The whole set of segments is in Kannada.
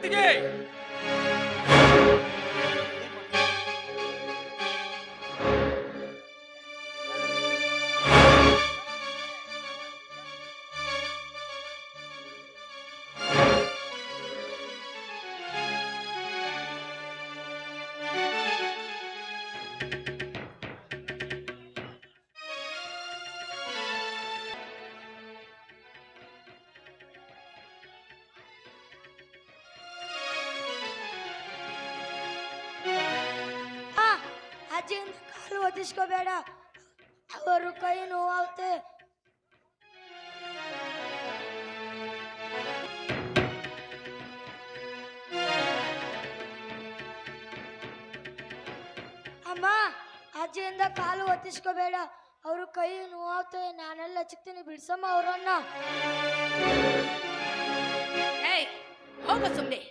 ಕುತ್ತಿಗೆ ಕಾಲು ಒದಿಸ್ಕೋಬೇಡ ಅವರು ಕೈ ನೋವಾಗುತ್ತೆ. ಅಮ್ಮ, ಅಜ್ಜಿಯಿಂದ ಕಾಲು ಒತ್ತಿಸ್ಕೋಬೇಡ. ಅವರು ಕೈ ನೋವಾಗುತ್ತೆ. ನಾನೆಲ್ಲ ಚಿಕ್ತೀನಿ ಬಿಡ್ಸಮ್ಮ ಅವರನ್ನ. ಹೋಗ ಸುಮ್ಮನೆ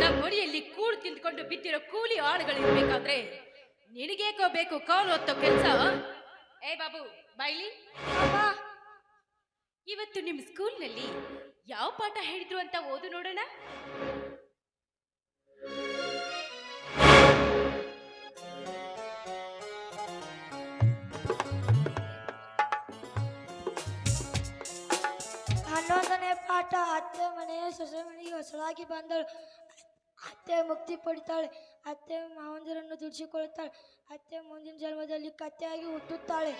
ನಮ್ಮ ಮನೆಯಲ್ಲಿ ಕೂಡು ತಿಂದ್ಕೊಂಡು ಬಿದ್ದಿರೋ ಕೂಲಿ ಆಳುಗಳು ಇರ್ಬೇಕಾದ್ರೆ ನಿನಗೇಕೋ ಬೇಕು? ಕೌಲ್ ಹೊತ್ತೋ ಕೆಲಸ ಏ ಬಾಬು ಬೈಲಿ ಇವತ್ತು ನಿಮ್ಮ ಸ್ಕೂಲ್ನಲ್ಲಿ ಯಾವ ಪಾಠ ಹೇಳಿದ್ರು ಅಂತ ಓದು ನೋಡೋಣ? ಹನ್ನೊಂದನೇ ಪಾಠ ಅತ್ತೆ ಮನೆಯ ಸೊಸೆ ಮನೆಗೆ ಹೊಸದಾಗಿ ಬಂದಳು. ಅತ್ತೆ ಮುಕ್ತಿ ಪಡಿತಾಳೆ. ಅತ್ತೆ ಮಾವಂದಿರನ್ನು ದುಡಿಸಿಕೊಳ್ಳುತ್ತಾಳೆ ಅತ್ತೆ ಮುಂದಿನ ಜನ್ಮದಲ್ಲಿ ಕತ್ತೆಯಾಗಿ ಹುಟ್ಟುತ್ತಾಳೆ.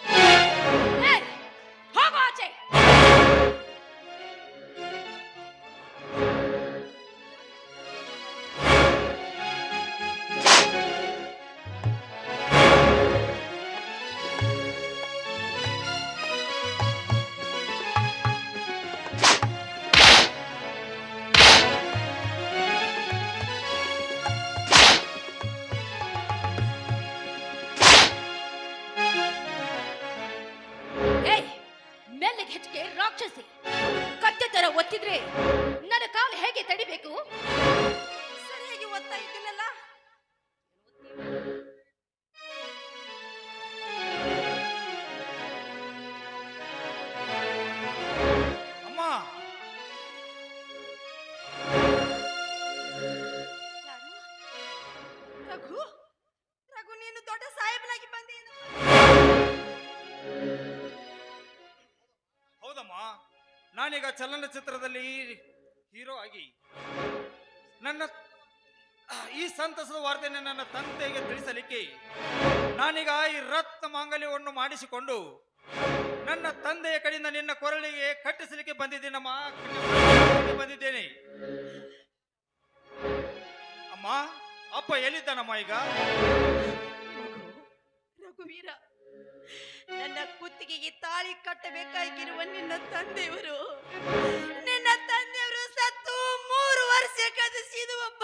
వచ్చేసి ನಾನೀಗ ಚಲನಚಿತ್ರದಲ್ಲಿ ಹೀರೋ ಆಗಿ ನನ್ನ ಈ ಸಂತಸದ ವಾರ್ತೆಯನ್ನು ನನ್ನ ತಂದೆಗೆ ತಿಳಿಸಲಿಕ್ಕೆ ನಾನೀಗ ಈ ರತ್ನ ಮಾಂಗಲ್ಯವನ್ನು ಮಾಡಿಸಿಕೊಂಡು ನನ್ನ ತಂದೆಯ ಕಡೆಯಿಂದ ನಿನ್ನ ಕೊರಳಿಗೆ ಕಟ್ಟಿಸಲಿಕ್ಕೆ ಬಂದಿದ್ದೀನಮ್ಮ ಬಂದಿದ್ದೇನೆ. ಅಮ್ಮ, ಅಪ್ಪ ಎಲ್ಲಿದ್ದಾನಮ್ಮ ಈಗ? ರಘುವೀರ. ನನ್ನ ಕುತ್ತಿಗೆಗೆ ತಾಳಿ ಕಟ್ಟಬೇಕಾಗಿರುವ ನಿನ್ನ ತಂದೆಯವರು. ನಿನ್ನ ತಂದೆಯವರು ಸತ್ತು. ಮೂರು ವರ್ಷ ಕದಸಿದವಪ್ಪ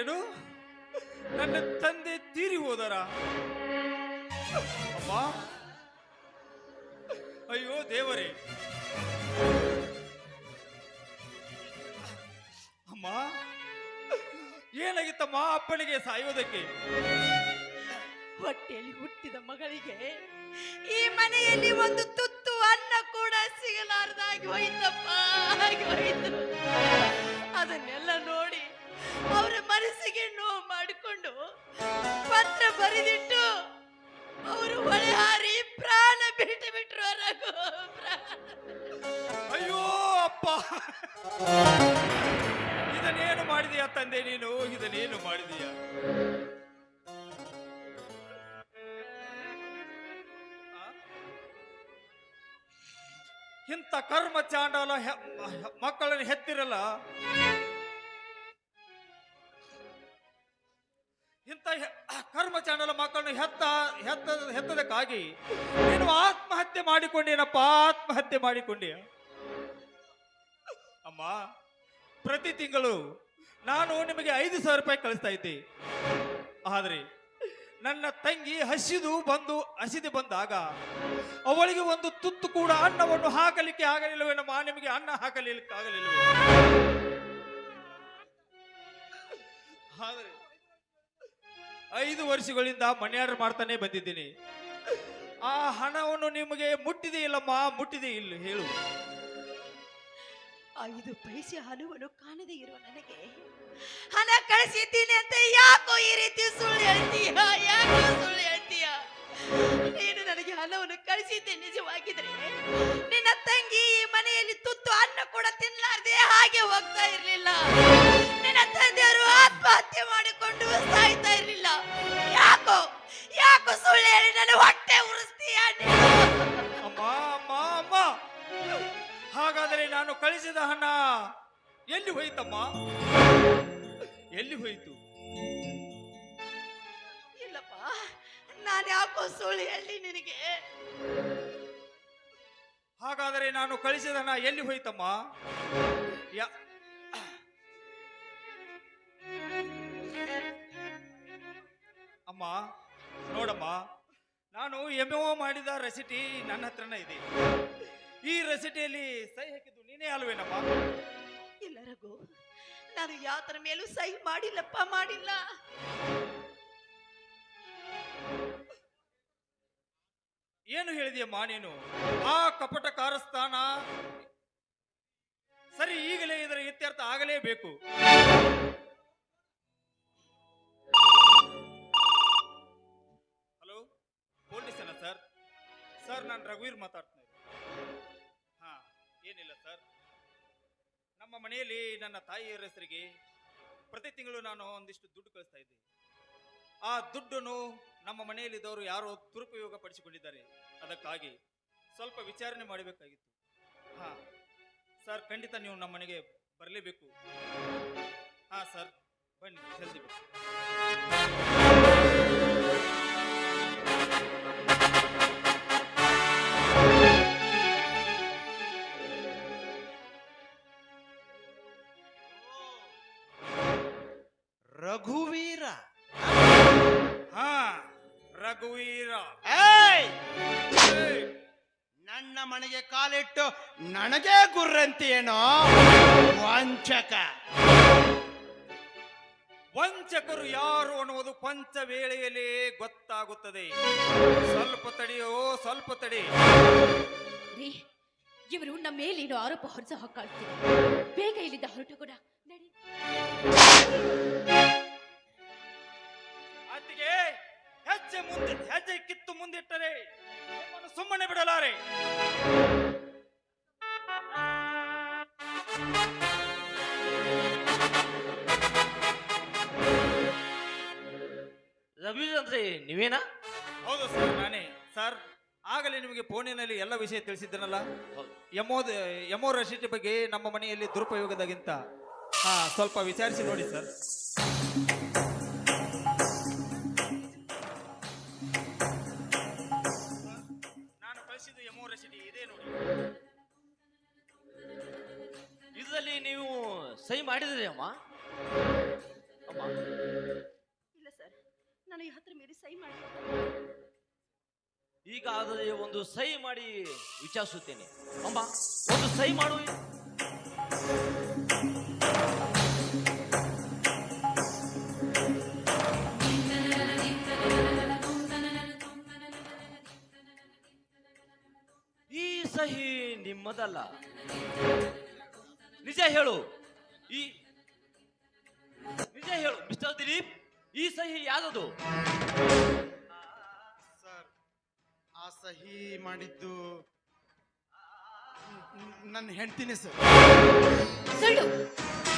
ಏನು? ನನ್ನ ತಂದೆ ತೀರಿ ಹೋದರ? ಅಯ್ಯೋ ದೇವರೇ. ಏನಾಗಿತ್ತಮ್ಮ ಅಪ್ಪನಿಗೆ ಸಾಯೋದಕ್ಕೆ ಹೊಟ್ಟೆಯಲ್ಲಿ ಹುಟ್ಟಿದ ಮಗಳಿಗೆ ಈ ಮನೆಯಲ್ಲಿ ಒಂದು ತುತ್ತು ಅನ್ನ ಕೂಡ ಸಿಗಲಾರದಾಗಿ ಹೋಯ್ತಪ್ಪ ಆಗಿ ಹೋಯ್ತು. ಅದನ್ನೆಲ್ಲ ನೋಡಿ ಅವರ ಮನಸ್ಸಿಗೆ ನೋವು ಮಾಡಿಕೊಂಡು ಪತ್ರ ಬರೆದಿಟ್ಟು ಅವರು ಹೊಳೆಹಾರಿ ಪ್ರಾಣ ಬಿಟ್ಟು ಬಿಟ್ರು ಅಯ್ಯೋ ಅಪ್ಪ. ತಂದೆ ನೀನು, ಇದನ್ನೇನು ಮಾಡಿದೀಯ? ಇಂಥ ಕರ್ಮ ಚಾಂಡಾಲ ಮಕ್ಕಳನ್ನು ಹೆತ್ತಿರಲ್ಲ? ಇಂಥ ಕರ್ಮ ಚಾಂಡಲ ಮಕ್ಕಳನ್ನು ಹೆತ್ತ ಹೆತ್ತ, ಹೆತ್ತದಕ್ಕಾಗಿ ನೀನು ಆತ್ಮಹತ್ಯೆ ಮಾಡಿಕೊಂಡೇನಪ್ಪ, ಆತ್ಮಹತ್ಯೆ ಮಾಡಿಕೊಂಡೆ? ಅಮ್ಮ, ಪ್ರತಿ ತಿಂಗಳು ನಾನು ನಿಮಗೆ ಐದು ಸಾವಿರ ರೂಪಾಯಿ ಕಳಿಸ್ತಾ ಇದ್ದೆ. ಆದರೆ ನನ್ನ ತಂಗಿ ಹಸಿದು ಬಂದು ಹಸಿದು ಬಂದಾಗ ಅವಳಿಗೆ ಒಂದು ತುತ್ತು ಕೂಡ ಅನ್ನವನ್ನು ಹಾಕಲಿಕ್ಕೆ ಆಗಲಿಲ್ಲವೇನಮ್ಮ ನಿಮಗೆ ಅನ್ನ ಹಾಕಲಿಕ್ಕೆ ಆಗಲಿಲ್ಲ ಆದರೆ ಐದು ವರ್ಷಗಳಿಂದ ಮನೆಯಾಡ್ರ್ ಮಾಡ್ತಾನೆ ಬಂದಿದ್ದೀನಿ. ಆ ಹಣವನ್ನು ನಿಮಗೆ ಮುಟ್ಟಿದೆ ಇಲ್ಲಮ್ಮ ಮುಟ್ಟಿದೆ ಇಲ್ಲ ಹೇಳು. ಐದು ಪೈಸೆ ಹಣವನ್ನು ಕಾಣದೇ ಇರುವ ನನಗೆ ಹಣ ಕಳಿಸಿದ್ದೀನಿ ಅಂತ ಯಾಕೋ ಈ ರೀತಿ ಸುಳ್ಳು ಹೇಳ್ತೀಯ? ಯಾಕೋ ಸುಳ್ಳು ಹೇಳ್ತೀಯ? ನೀನು ನನಗೆ ಹಣವನ್ನು ಕಳಿಸಿದ್ದೆ ನಿಜವಾಗಿದ್ರೆ ನಿನ್ನ ತಂಗಿ ಈ ಮನೆಯಲ್ಲಿ ತುತ್ತು ಅನ್ನ ಕೂಡ ತಿನ್ನಲಾರ್ದೆ ಹಾಗೆ ಹೋಗ್ತಾ ಇರಲಿಲ್ಲ. ನಿನ್ನ ತಂದೆಯವರು ಆತ್ಮಹತ್ಯೆ ಮಾಡಿಕೊಂಡು ಸಾಯ್ತಾ ಇರಲಿಲ್ಲ. ಯಾಕೋ ಯಾಕೋ ಸುಳ್ಳು ಹೇಳಿ ನಾನು ಹೊಟ್ಟೆ ಉರಿಸ್ತೀಯ ನಾನು ಕಳಿಸಿದ ಹಣ ಎಲ್ಲಿ ಹೋಯ್ತಮ್ಮ? ಎಲ್ಲಿ ಹೋಯ್ತು? ಇಲ್ಲಪ್ಪ ನಾನು ಯಾಕೋ ಸುಳ್ಳು ಹೇಳಿ ನಿನಗೆ? ಹಾಗಾದರೆ ನಾನು ಕಳಿಸಿದ ಹಣ ಎಲ್ಲಿ ಹೋಯ್ತಮ್ಮ? ಯಾ ಅಮ್ಮ ನೋಡಮ್ಮ ನಾನು ಎಂ ಮಾಡಿದ ರೆಸಿಪಿ ನನ್ನ ಹತ್ರನೇ ಇದೆ. ಈ ರೆಸಿಪಿಯಲ್ಲಿ ಸಹಿ ಹಾಕಿದ್ದು ನೀನೇ ಅಲ್ವೇನಪ್ಪ ಇಲ್ಲ ರಘು ನಾನು ಯಾತರ ಮೇಲೂ ಸಹಿ ಮಾಡಿಲ್ಲಪ್ಪ ಮಾಡಿಲ್ಲ. ಏನು ಹೇಳಿದೆಯಮ್ಮ ನೀನು? ಆ ಕಪಟ ಕಾರಸ್ಥಾನ ಸರಿ ಈಗಲೇ ಇದರ ಇತ್ಯರ್ಥ ಆಗಲೇಬೇಕು. Hello ಪೊಲೀಸನ sir? ಸರ್ ನಾನು ರಘುವೀರ್ ಮಾತಾಡ್ತೀನಿ ಸರ್, ನಮ್ಮ ಮನೆಯಲ್ಲಿ ನನ್ನ ತಾಯಿಯರ ಹೆಸರಿಗೆ ಪ್ರತಿ ತಿಂಗಳು ನಾನು ಒಂದಿಷ್ಟು ದುಡ್ಡು ಕಳಿಸ್ತಾ ಇದ್ದೆ. ಆ ದುಡ್ಡನ್ನು ನಮ್ಮ ಮನೆಯಲ್ಲಿದ್ದವರು ಯಾರೋ ದುರುಪಯೋಗ ಪಡಿಸಿಕೊಂಡಿದ್ದಾರೆ. ಅದಕ್ಕಾಗಿ ಸ್ವಲ್ಪ ವಿಚಾರಣೆ ಮಾಡಬೇಕಾಗಿತ್ತು. ಹಾ, ಸರ್, ಖಂಡಿತ ನೀವು ನಮ್ಮ ಮನೆಗೆ ಬರಲೇಬೇಕು. ಹಾ, ಸರ್, ಬನ್ನಿ ಜಲ್ದಿ ರಘುವೀರ. ಹಾ ರಘುವೀರ. ಏಯ್! ನನ್ನ ಮನೆಗೆ ಕಾಲಿಟ್ಟು ನನಗೆ ಗುರ್ರಂತಿಯೇನೋ? ವಂಚಕ. ವಂಚಕರು ಯಾರು ಅನ್ನುವುದು ಪಂಚ ವೇಳೆಯಲ್ಲಿ ಗೊತ್ತಾಗುತ್ತದೆ. ಸ್ವಲ್ಪ ತಡೆಯೋ ಸ್ವಲ್ಪ ತಡಿ. ರೀ ಇವರು ನಮ್ಮ ಮೇಲೇನು ಆರೋಪ ಹೊರಸ ಹಾಕಾಡ್ತೀವಿ ಬೇಗ ಇಲ್ಲಿಂದ ಹೊರಟು ಕೂಡ ನಡಿ. ಆತಿಗೆ ಹೆಜ್ಜೆ ಮುಂದೆ ಹೆಜ್ಜೆ ಕಿತ್ತು ಮುಂದಿಟ್ಟರೆ ಸುಮ್ಮನೆ ಬಿಡಲಾರೆ. ರವೀಂದ್ರ ಅಂದ್ರೆ ನೀವೇನಾ? ಹೌದು ಸರ್ ನಾನೇ. ಸರ್ ಆಗಲೇ ನಿಮಗೆ ಫೋನಿನಲ್ಲಿ ಎಲ್ಲ ವಿಷಯ ತಿಳಿಸಿದ್ದನಲ್ಲ. ಯಮೋದ್ ಯಮೋ ರಶೀಟಿ ಬಗ್ಗೆ ನಮ್ಮ ಮನೆಯಲ್ಲಿ ದುರುಪಯೋಗದಾಗಿಂತ ಹಾ ಸ್ವಲ್ಪ ವಿಚಾರಿಸಿ ನೋಡಿ ಸರ್. ಸಹಿ ಮಾಡಿದ್ರಿ ಅಮ್ಮ? ಅಮ್ಮ? ಇಲ್ಲ ಸರ್ ನಾನು ಈ ಹತ್ರ ಮೇಲೆ ಸಹಿ ಮಾಡಿ ಈಗ ಆದರೆ ಒಂದು ಸಹಿ ಮಾಡಿ ವಿಚಾರಿಸುತ್ತೇನೆ. ಅಮ್ಮ ಒಂದು ಸಹಿ ಮಾಡು. ಈ ಸಹಿ ನಿಮ್ಮದಲ್ಲ. ನಿಜ ಹೇಳು. ಈ ನಿಜ ಹೇಳು ಮಿಸ್ಟರ್ ದಿಲೀಪ್ ಈ ಸಹಿ ಯಾವುದು ಸರ್ ಆ ಸಹಿ ಮಾಡಿದ್ದು ನನ್ನ ಹೆಂಡ್ತಿನೇ ಸರ್. ಸುಳ್ಳು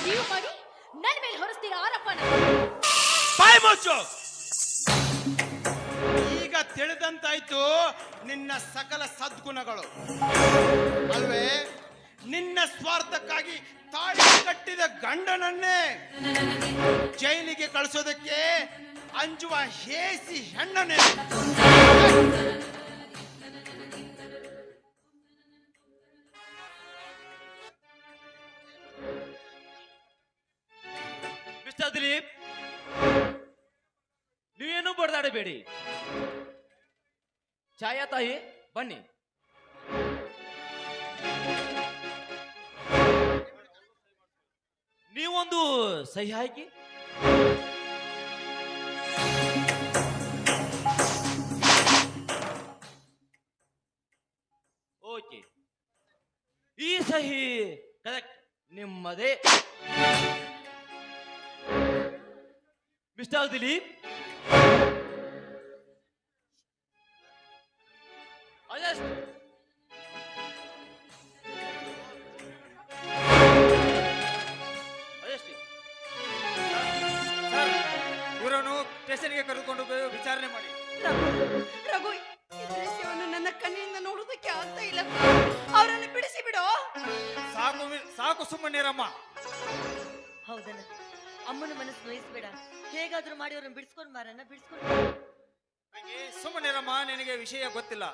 ನೀವು ಮಾಡಿ ನನ್ನ ಮೇಲೆ ಹೊರಸ್ತೀರ ಆರೋಪನ? ಬಾಯ್ ಮುಚ್ಚು! ಈಗ ತಿಳಿದಂತಾಯ್ತು ನಿನ್ನ ಸಕಲ ಸದ್ಗುಣಗಳು. ಅಲ್ವೇ? ನಿನ್ನ ಸ್ವಾರ್ಥಕ್ಕಾಗಿ ತಾಳಿ ಕಟ್ಟಿದ ಗಂಡನನ್ನೇ ಜೈಲಿಗೆ ಕಳಿಸೋದಕ್ಕೆ ಅಂಜುವ ಹೇಸಿ ಹೆಣ್ಣನೇ ದಿಲೀಪ್ ನೀವೇನು ಬಡದಾಡಬೇಡಿ. ಛಾಯಾ ತಾಯಿ ಬನ್ನಿ. ಒಂದು ಸಹಿ ಹಾಕಿ. ಓಕೆ. ಈ ಸಹಿ ಕರೆಕ್ಟ್ ನಿಮ್ಮದೇ. ಮಿಸ್ಟರ್ ದಿಲೀಪ್. ಅಮ್ಮನ ಮನಸ್ಸು ನೋಯಿಸ್ಬೇಡ ಹೇಗಾದ್ರೂ ಮಾಡಿ ಅವ್ರನ್ನ ಬಿಡಿಸ್ಕೊಂಡ್ ಮಾರನ್ನ ಬಿಡಿಸ್ಕೊಂಡು ಸುಮ್ಮನೆ ನಿನಗೆ ವಿಷಯ ಗೊತ್ತಿಲ್ಲ.